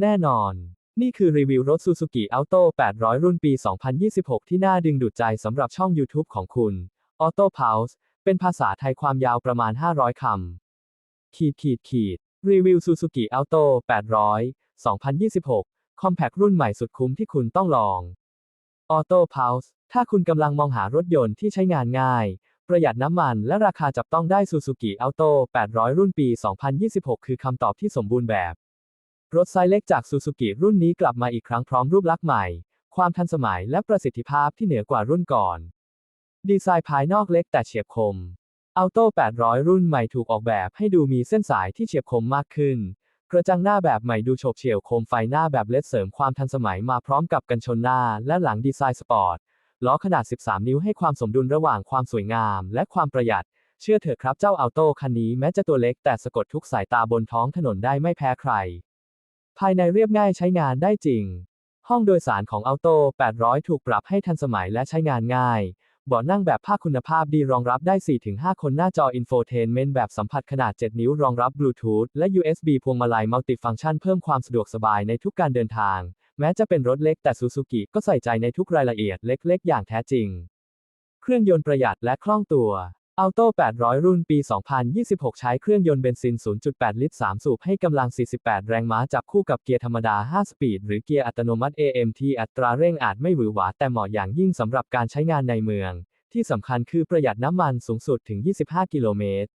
แน่นอน นี่คือรีวิวรถ Suzuki Alto 800 รุ่นปี 2026 ที่น่าดึงดูดใจสำหรับช่อง YouTube ของคุณ Auto Pulse เป็นภาษาไทยความยาวประมาณ 500 คำ ขีดขีดขีด รีวิว Suzuki Alto 800 2026 Compact รุ่นใหม่สุดคุ้มที่คุณต้องลอง Auto Pulse ถ้าคุณกำลังมองหารถยนต์ที่ใช้งานง่าย ประหยัดน้ำมัน และราคาจับต้องได้ Suzuki Alto 800 รุ่นปี 2026 คือคำตอบที่สมบูรณ์แบบ รถไซส์เล็กจาก Suzuki รุ่นนี้กลับมาอีกครั้งพร้อมรูปลักษณ์ใหม่ ความทันสมัยและประสิทธิภาพที่เหนือกว่ารุ่นก่อน ดีไซน์ภายนอกเล็กแต่เฉียบคม Auto 800 รุ่นใหม่ถูกออกแบบให้ดูมีเส้นสายที่เฉียบคมมากขึ้น กระจังหน้าแบบใหม่ดูโฉบเฉี่ยวโคมไฟหน้าแบบเลดเสริมความทันสมัยมาพร้อมกับกันชนหน้าและหลังดีไซน์สปอร์ต ล้อขนาด 13 นิ้วให้ความสมดุลระหว่างความสวยงาม และความประหยัด เชื่อเถอะครับเจ้าอัลโต้คันนี้แม้จะตัวเล็กแต่สะกดทุกสายตาบนท้องถนนได้ไม่แพ้ใคร ภายในเรียบง่ายใช้งานได้จริง ห้องโดยสารของอัลโต้800 ถูกปรับให้ทันสมัยและใช้งานง่ายเบาะนั่งแบบผ้าคุณภาพดีรองรับได้ 4-5 คนหน้าจออินโฟเทนเมนต์แบบสัมผัสขนาด 7 นิ้วรองรับบลูทูธและ USB พวงมาลัยมัลติฟังก์ชันเพิ่มความสะดวกสบายในทุกการเดินทาง แม้จะเป็นรถเล็กแต่ซูซูกิก็ใส่ใจในทุกรายละเอียดเล็กๆ อย่างแท้จริง เครื่องยนต์ประหยัดและคล่องตัว Auto 800 รุ่นปี 2026 ใช้เครื่องยนต์เบนซิน 0.8 ลิตร 3 สูบให้กำลัง 48 แรงม้าจับคู่กับเกียร์ธรรมดา 5 สปีด หรือเกียร์อัตโนมัติ AMT อัตราเร่งอาจไม่หวือหวาแต่เหมาะอย่างยิ่งสำหรับการใช้งานในเมือง ที่สำคัญคือประหยัดน้ำมันสูงสุดถึง 25 กิโลเมตร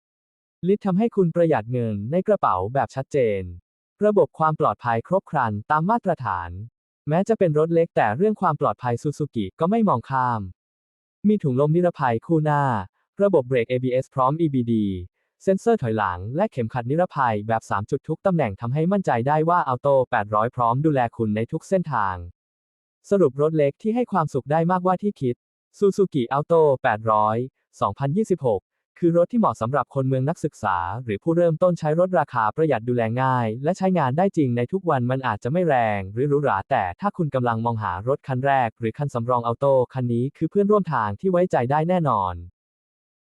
ลิตรทำให้คุณประหยัดเงินในกระเป๋าแบบชัดเจน ระบบความปลอดภัยครบครันตามมาตรฐาน แม้จะเป็นรถเล็กแต่เรื่องความปลอดภัยซูซูกิก็ไม่มองข้าม มีถุงลมนิรภัยคู่หน้า ระบบเบรก ABS พร้อม EBD เซ็นเซอร์ถอยหลังและเข็มขัดนิรภัยแบบ 3 จุดทุกตำแหน่งทำให้มั่นใจได้ว่า Auto 800 พร้อมดูแลคุณในทุกเส้นทาง สรุปรถเล็กที่ให้ความสุขได้มากกว่าที่คิด Suzuki Auto 800 2026 คือรถที่เหมาะสำหรับคนเมืองนักศึกษา หรือผู้เริ่มต้นใช้รถราคาประหยัดดูแลง่าย และใช้งานได้จริงในทุกวันมันอาจจะไม่แรง หรือหรูหราแต่ถ้าคุณกำลังมองหารถคันแรก หรือคันสำรองอัลโต้คันนี้คือเพื่อนร่วมทางที่ไว้ใจได้แน่นอน